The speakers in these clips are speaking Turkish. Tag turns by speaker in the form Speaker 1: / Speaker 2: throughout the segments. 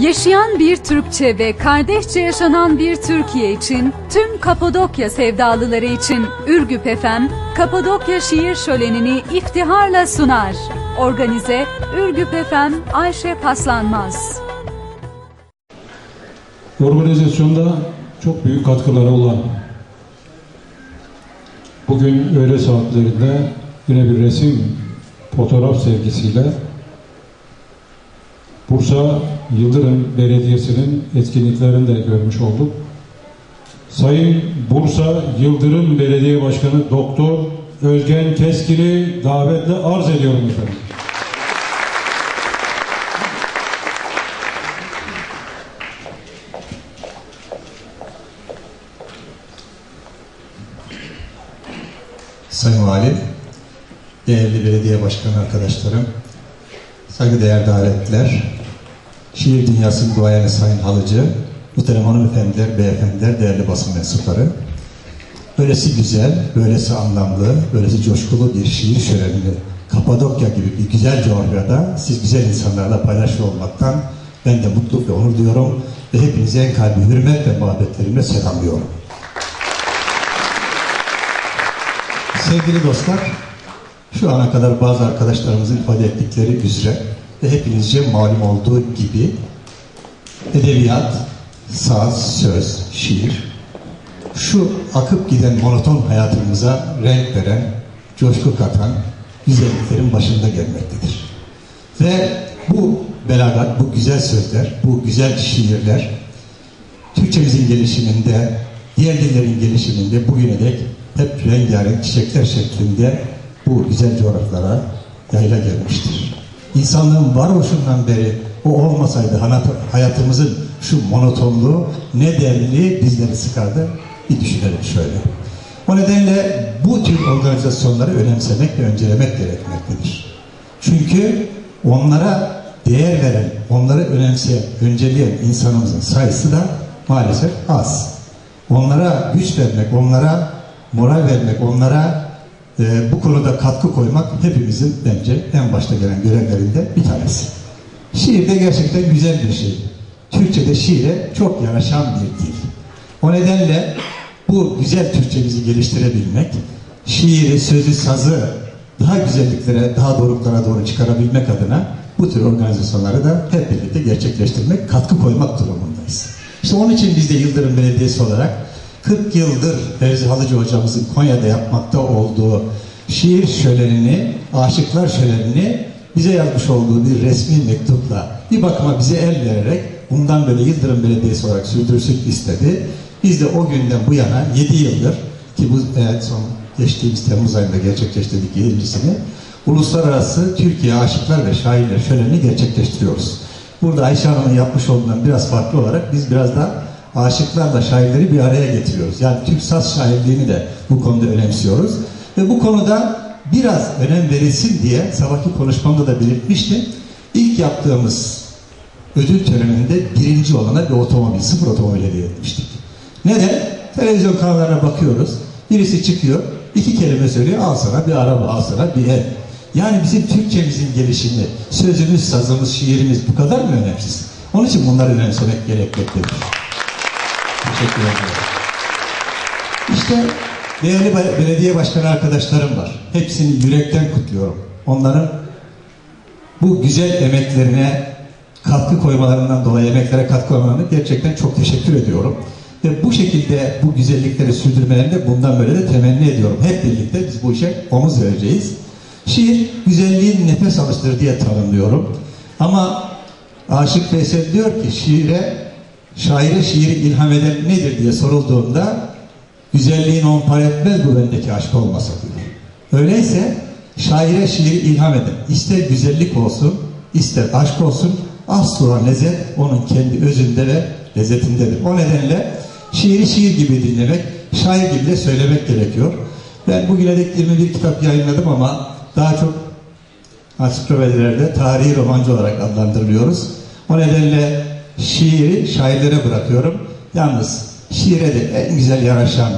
Speaker 1: Yaşayan bir Türkçe ve kardeşçe yaşanan bir Türkiye için tüm Kapadokya sevdalıları için Ürgüp Efem, Kapadokya Şiir Şöleni'ni iftiharla sunar. Organize Ürgüp Efem Ayşe Paslanmaz.
Speaker 2: Organizasyonda çok büyük katkıları olan bugün öğle saatlerinde yine bir resim fotoğraf sergisiyle Bursa Yıldırım Belediyesi'nin etkinliklerini de görmüş olduk. Sayın Bursa Yıldırım Belediye Başkanı Doktor Özgen Keskin'i davetle arz ediyorum efendim.
Speaker 3: Sayın Valim, değerli belediye başkanı arkadaşlarım, saygıdeğer davetler, şiir dünyasının duayeni Sayın Halıcı, muhterem hanımefendiler, beyefendiler, değerli basın mensupları. Böylesi güzel, böylesi anlamlı, böylesi coşkulu bir şiir şölenini Kapadokya gibi bir güzel coğrafyada siz güzel insanlarla paylaşıyor olmaktan ben de mutluluk ve onur duyuyorum ve hepinize en kalbi hürmet ve muhabbetlerimle selamlıyorum. Sevgili dostlar, şu ana kadar bazı arkadaşlarımızın ifade ettikleri üzere ve hepinizce malum olduğu gibi edebiyat, saz, söz, şiir şu akıp giden monoton hayatımıza renk veren, coşku katan güzelliklerin başında gelmektedir. Ve bu belagat, bu güzel sözler, bu güzel şiirler Türkçemizin gelişiminde, diğer dillerin gelişiminde bugüne dek hep rengarenk çiçekler şeklinde bu güzel coğrafyalara yayla gelmiştir. İnsanlığın varoluşundan beri o olmasaydı hayatımızın şu monotonluğu ne denli bizleri sıkardı bir düşünelim şöyle. O nedenle bu tür organizasyonları önemsemek ve öncelemek gerekmektedir. Çünkü onlara değer veren, onları önemseyen, önceleyen insanımızın sayısı da maalesef az. Onlara güç vermek, onlara moral vermek, onlara e, bu konuda katkı koymak hepimizin bence en başta gelen görevlerinde bir tanesi. Şiir de gerçekten güzel bir şey. Türkçe'de şiire çok yaraşan bir dil. O nedenle bu güzel Türkçemizi geliştirebilmek, şiiri, sözü, sazı daha güzelliklere, daha doruklara doğru çıkarabilmek adına bu tür organizasyonları da hep birlikte gerçekleştirmek, katkı koymak durumundayız. İşte onun için biz de Yıldırım Belediyesi olarak 40 yıldır Fevzi Halıcı hocamızın Konya'da yapmakta olduğu şiir şölenini, aşıklar şölenini bize yazmış olduğu bir resmi mektupla bir bakıma bize el vererek bundan böyle Yıldırım Belediyesi olarak sürdürsün istedi. Biz de o günden bu yana 7 yıldır ki bu evet, son geçtiğimiz Temmuz ayında gerçekleştirdik 7.sini Uluslararası Türkiye Aşıklar ve Şairler şöleni gerçekleştiriyoruz. Burada Ayşe Hanım'ın yapmış olduğundan biraz farklı olarak biz biraz da aşıklarla şairleri bir araya getiriyoruz. Yani Türk saz şairliğini de bu konuda önemsiyoruz. Ve bu konuda biraz önem verilsin diye sabahki konuşmamda da belirtmiştim. İlk yaptığımız ödül töreninde birinci olana bir otomobil, sıfır otomobil hediye etmiştik. Neden? Televizyon kanallarına bakıyoruz. Birisi çıkıyor, iki kelime söylüyor, al sana bir araba, al sana bir ev. Yani bizim Türkçemizin gelişimi, sözümüz, sazımız, şiirimiz bu kadar mı önemsiz? Onun için bunları önemsemek gerekmektedir. Teşekkür ederim. İşte değerli belediye başkanı arkadaşlarım var. Hepsini yürekten kutluyorum. Onların bu güzel emeklerine katkı koymalarından dolayı emeklere katkı koymalarına gerçekten çok teşekkür ediyorum. Ve bu şekilde bu güzellikleri sürdürmelerini de bundan böyle de temenni ediyorum. Hep birlikte biz bu işe omuz vereceğiz. Şiir güzelliğin nefes alıştır diye tanımlıyorum. Ama Aşık Veysel diyor ki şiire şaire şiiri ilham eden nedir diye sorulduğunda güzelliğin on par etmez bu bendeki aşk olmasa diyor. Öyleyse şaire şiiri ilham eden ister güzellik olsun ister aşk olsun asıl olan lezzet onun kendi özünde ve lezzetindedir. O nedenle şiiri şiir gibi dinlemek, şair gibi de söylemek gerekiyor. Ben bugüne dek 21 kitap yayınladım ama daha çok ansiklopedilerde tarihi romancı olarak adlandırılıyoruz. O nedenle şiiri şairlere bırakıyorum. Yalnız şiire de en güzel yaraşan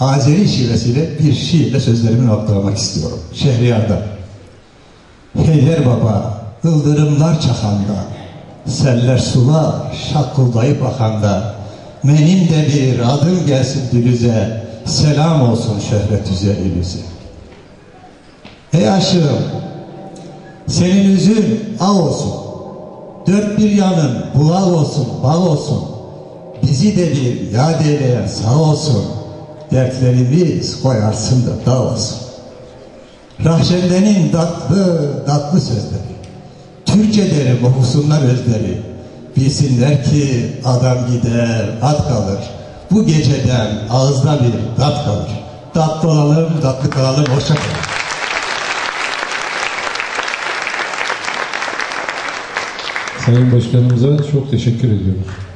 Speaker 3: Azeri şivesiyle bir şiirle sözlerimi noktalamak istiyorum. Şehriyar'da. Heyder baba, ıldırımlar çakanda, Seller sular şakuldayıp akanda Benim de bir adım gelsin dülüze Selam olsun şöhretüze ilüze Ey aşığım Senin yüzün av olsun Dört bir yanın buğal olsun bal olsun. Bizi de bir yad eyleyen sağ olsun. Dertlerimiz koyarsın da dağ olsun. Rahşende'nin tatlı tatlı sözleri. Türkçe derim okusunlar özleri. Bilsinler ki adam gider at kalır. Bu geceden ağızda bir tat kalır. Tatlı olalım tatlı kalalım hoşça kalın
Speaker 2: Sayın Başkanımıza çok teşekkür ediyoruz.